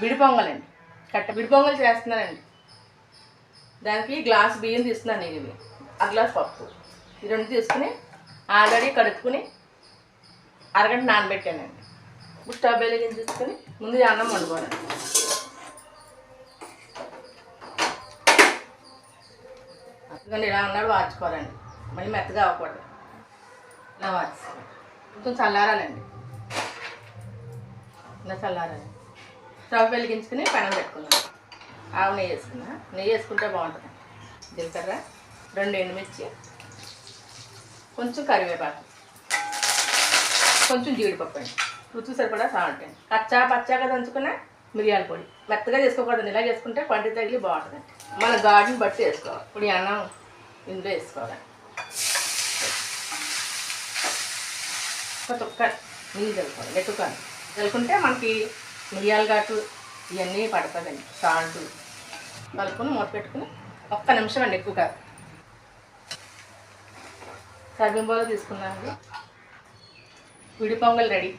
విడి పొంగలండి కట్ట విడి పొంగల్ చేస్తున్నానండి దానికి గ్లాస్ బియ్యం తీస్తున్నాను నేను ఇవి. ఆ గ్లాస్ పప్పు. ఈ రెండు తీసుకుని ఆల్రెడీ కడుక్కుని అరగంట నానబెట్టానండి. ఇప్పుడు స్టవ్ వెలిగించుకొని ముందు అన్నం వండుకోవాలి. అందుకని ఇలా ఉన్నాడు వాచుకోవాలండి మళ్ళీ మెత్తగా అవ్వకూడదు. ఇలా వాచుకోవాలి కొంచెం చల్లారాలండి. ఇలా చల్లారాలి. స్టవ్ వెలిగించుకుని పెనం పెట్టుకున్నాను ఆవు నెయ్యి వేసుకున్నా. నెయ్యి వేసుకుంటే బాగుంటుంది. జీలకర్ర రెండు ఎండుమిర్చి కొంచెం కరివేపాకు కొంచెం జీడిపప్పు అండి రుచి సరిపడా సాల్ట్ అండి కచ్చా పచ్చాగా దంచుకున్న మిరియాల పొడి. మెత్తగా చేసుకోకూడదండి ఇలా చేసుకుంటే పంటి తగిలి బాగుంటుంది. మన గార్డెన్ బట్టి వేసుకోవాలి. ఇప్పుడు అన్నం ఇందులో వేసుకోవాలి. ఒక తొక్క నీళ్ళు చల్లుకోవాలి ఎక్కువ చల్లుకుంటే మనకి మిరియాల ఘాటు ఇవన్నీ పడుతుందండి సాల్ట్. కలుపుకొని మూత పెట్టుకుని ఒక్క నిమిషం అండి ఎక్కువ కాదు సర్వింగ్ తీసుకున్నాను. విడి పొంగల్ రెడీ.